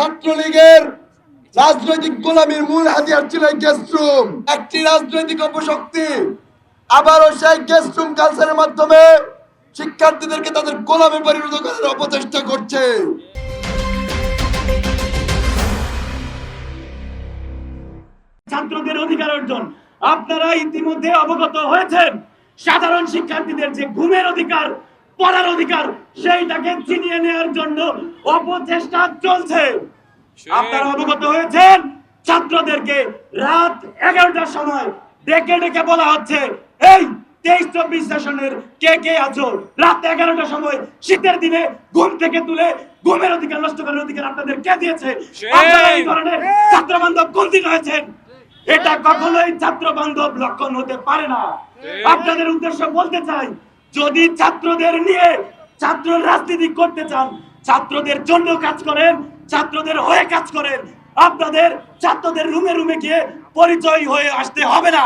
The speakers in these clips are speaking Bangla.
ছাত্রলীগের রাজনৈতিক গোলামীর মূল হাতিয়ার ছিল এই গেস্ট একটি রাজনৈতিক অপশক্তি। আবারও সেই গেস্ট রুম কালচারের মাধ্যমে শিক্ষার্থীদেরকে তাদের গোলামে পরিণত করার অপচেষ্টা করছে। ছাত্রদের অধিকার অর্জন আপনারা ইতিমধ্যে অবগত হয়েছেন। সাধারণ শিক্ষার্থীদের যে ঘুমের অধিকার পড়ার অধিকার সেইটাকে ছিনিয়ে নেওয়ার জন্য অপচেষ্টা চলছে। আপনারা অবগত হয়েছেন ছাত্রদেরকে রাত এগারোটার সময় ডেকে ডেকে বলা হচ্ছে এই তেইশ চব্বিশ সেশনের কে কে আছো? রাত এগারোটার সময় শীতের দিনে ঘুম থেকে তুলে ঘুমের অধিকার নষ্ট করার অধিকার আপনাদের কে দিয়েছে? আপনারা এই ধরনের ছাত্র বান্ধব কুন্দিত হয়েছেন? এটা কখনোই ছাত্র বান্ধব লক্ষণ হতে পারে না। আপনাদের উদ্দেশ্য বলতে চাই যদি ছাত্রদের নিয়ে ছাত্র রাজনীতি করতে চান, ছাত্রদের জন্য কাজ করেন, ছাত্রদের হয়ে কাজ করেন, আপনাদের ছাত্রদের রুমে রুমে গিয়ে পরিচয় হয়ে আসতে হবে না।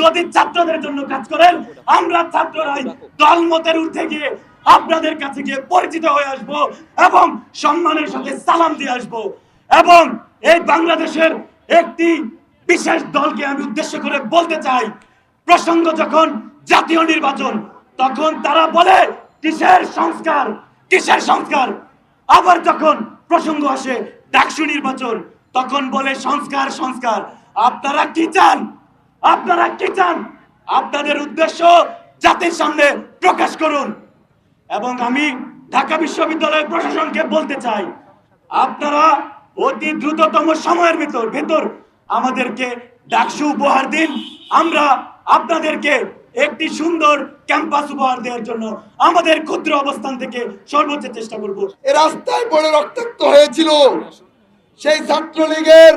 যদি ছাত্রদের জন্য কাজ করেন, আমরা ছাত্ররাই দলমতের ঊর্ধ্বে গিয়ে আপনাদের কাছে গিয়ে পরিচিত হয়ে আসব এবং সম্মানের সাথে সালাম দিয়ে আসব এবং এই বাংলাদেশের একটি বিশেষ দলকে আমি উদ্দেশ্য করে বলতে চাই। প্রসঙ্গ যখন জাতীয় নির্বাচন তখন তারা বলে, কিসের সংস্কার? কিসের সংস্কার? আবার যখন প্রসঙ্গ আসে ডাকসু নির্বাচন, তখন বলে, সংস্কার সংস্কার। আপনারা কি চান? আপনারা কি চান? আপনাদের উদ্দেশ্য জাতির সামনে প্রকাশ করুন। এবং আমি ঢাকা বিশ্ববিদ্যালয়ের প্রশাসনকে বলতে চাই, আপনারা অতি দ্রুততম সময়ের ভিতর, ভেতর আমাদেরকে ডাকসু উপহার দিন। আমরা আপনাদেরকে একটি সুন্দর ক্যাম্পাস উপহার দেওয়ার জন্য আমাদের ক্ষুদ্র অবস্থান থেকে সর্বোচ্চ চেষ্টা করব। এ রাস্তায় পড়ে রক্তাক্ত হয়েছিল সেই ছাত্রলীগের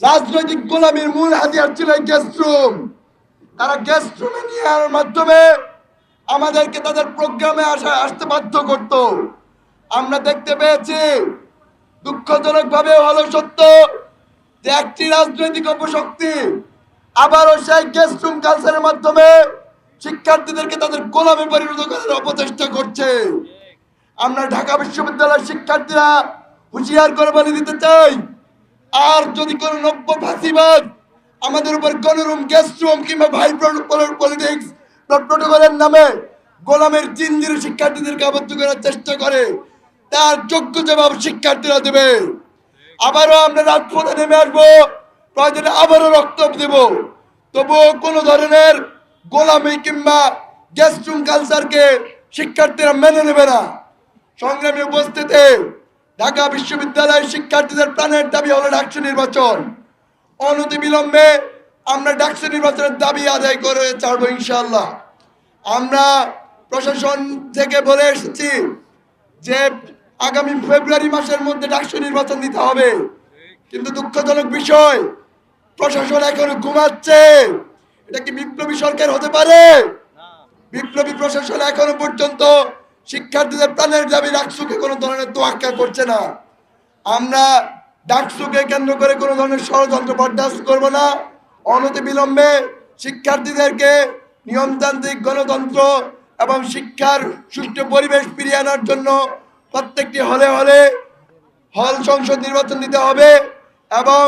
রাজনৈতিক গোলামীর মূল হাতিয়ার ছিল এই গেস্ট রুম তারা গেস্ট রুমে নেওয়ার মাধ্যমে আমাদেরকে তাদের প্রোগ্রামে আসা, আসতে বাধ্য করত। আমরা দেখতে পেয়েছি দুঃখজনক ভাবে হলো সত্য যে একটি রাজনৈতিক অপশক্তি আবারও সেই গেস্ট রুম কালচারের মাধ্যমে শিক্ষার্থীদেরকে তাদের গোলামে পরিণত করার অপচেষ্টা করছে। আমরা ঢাকা বিশ্ববিদ্যালয়ের শিক্ষার্থীরা হুঁশিয়ার করে বলে দিতে চাই, আর যদি কোনো নব্য ফাঁসিবাদ আমাদের উপর গণরুম গেস্ট রুম কিংবা ভাই পলিটিক্স প্রটোকলের নামে গোলামের জিনজির শিক্ষার্থীদেরকে আবদ্ধ করার চেষ্টা করে, তার যোগ্য জবাব শিক্ষার্থীরা দেবে। আবারও আমরা রাজপথে নেমে আসব, প্রয়োজনে আবারও রক্ত দেব। তবুও কোনো ধরনের গোলামি কিংবা গেস্ট রুম কালচারকে শিক্ষার্থীরা মেনে নেবে না। সংগ্রামী উপস্থিতি ঢাকা বিশ্ববিদ্যালয়ের শিক্ষার্থীদের প্রাণের দাবি হলো ডাকসু নির্বাচন। অনতি বিলম্বে আমরা ডাকসু নির্বাচনের দাবি আদায় করে ছাড়বো ইনশাল্লাহ আমরা প্রশাসন থেকে বলে এসেছি যে আগামী ফেব্রুয়ারি মাসের মধ্যে ডাকসু নির্বাচন দিতে হবে। কিন্তু দুঃখজনক বিষয়, প্রশাসন এখনও ঘুমাচ্ছে। এটা কি বিপ্লবী সরকার হতে পারে? বিপ্লবী প্রশাসন এখনও পর্যন্ত শিক্ষার্থীদের প্রাণের দাবি ডাকসুকে কোনো ধরনের তোয়াক্কা করছে না। আমরা ডাকসুকে কেন্দ্র করে কোনো ধরনের ষড়যন্ত্র বরদাস্ত করব না। অনতি বিলম্বে শিক্ষার্থীদেরকে নিয়মতান্ত্রিক গণতন্ত্র এবং শিক্ষার সুষ্ঠু পরিবেশ ফিরিয়ে আনার জন্য প্রত্যেকটি হলে হলে হল সংসদ নির্বাচন দিতে হবে এবং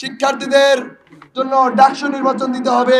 শিক্ষার্থীদের জন্য ডাকসু নির্বাচন দিতে হবে।